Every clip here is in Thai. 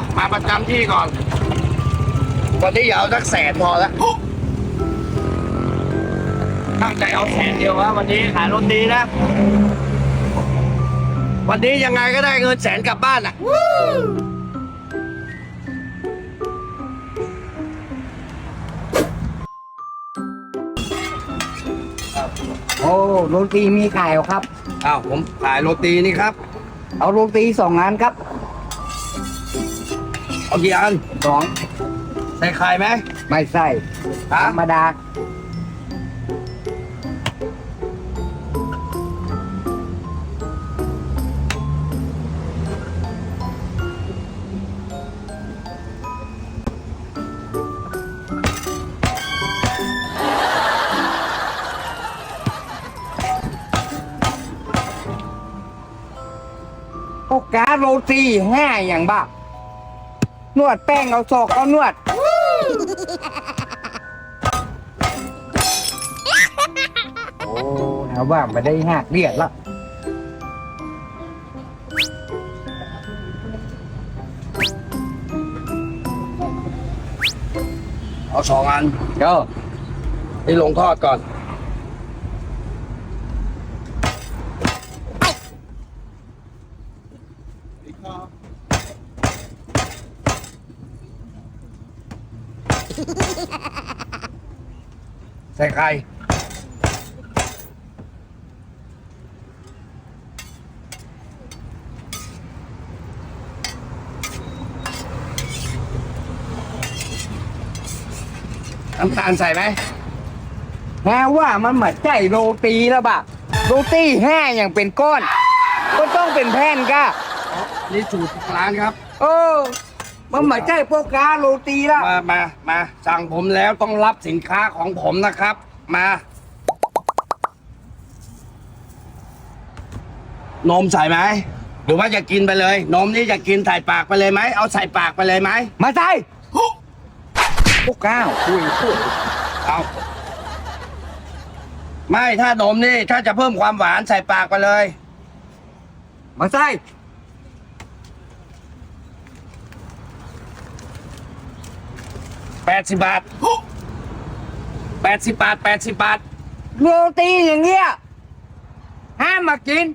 อะมาประจำที่ก่อน วันนี้อย่าเอาสักแสนพอละตั้งใจเอาแสนเดียววะวันนี้ขายรถดีนะ วันนี้ยังไงก็ได้เงินแสนกลับบ้านอะโอ้โรตีมีขายเหรอครับ อ้าวผมขายโรตีนี่ครับ เอาโรตีสองอันครับ เอากี่อันสองใส่ไข่ไหมไม่ใส่ธฮะรรมดาพวกกาโรตีห้าอย่างบ้า นวดแป้งเอาศอกเอานวด โอ้นะว่าไม่ได้หักเลียดละเอาสองอันเจ้านี่ลงทอดก่อน ใส่ไข่น้ำตาลใส่ไหมแฮว่ามันเหมือนใจโรตีแล้วบะโรตีแห้อย่างเป็นก้อน ก็ต้องเป็นแผ่นก้านี่สูตรร้านครับเออ มันเหมือนใจพวกกาโรตีละมามามาสั่งผมแล้วต้องรับสินค้าของผมนะครับ มา นมใส่ไหม หรือว่าจะกินไปเลย นมนี่จะกินใส่ปากไปเลยไหม เอาใส่ปากไปเลยไหม มาใส่พวกก้าวคุยคุยเอาไม่ถ้านมนี่ถ้าจะเพิ่มความหวานใส่ปากไปเลย มาใส่ 80 บาท 80 บาท 80 บาท โรตีอย่างเงี้ยห้ามมากิน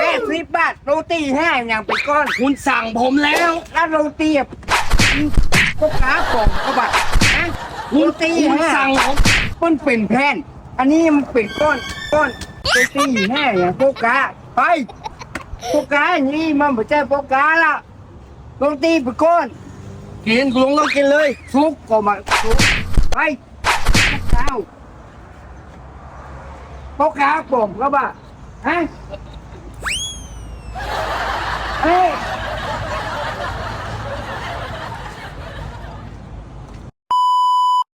แปดสิบบาทโรตีแห้อย่างเป็นก้อนคุณสั่งผมแล้ว แล้วโรตีอะพวกกาป่องก็บัดนะโรตีคุณแห้สั่งผมมันเป็นแผ่นอันนี้มันเป็นก้อนก้อนโรตีแห้อย่างพวกกาไปพวกกาอย่างนี้มันไม่ใช่พวกกาละโรตีเป็นก้อน กินกูลุงต้องกินเลยซุกก็มาทุกไปพวกกาพวกกาป่องก็บ้าฮะ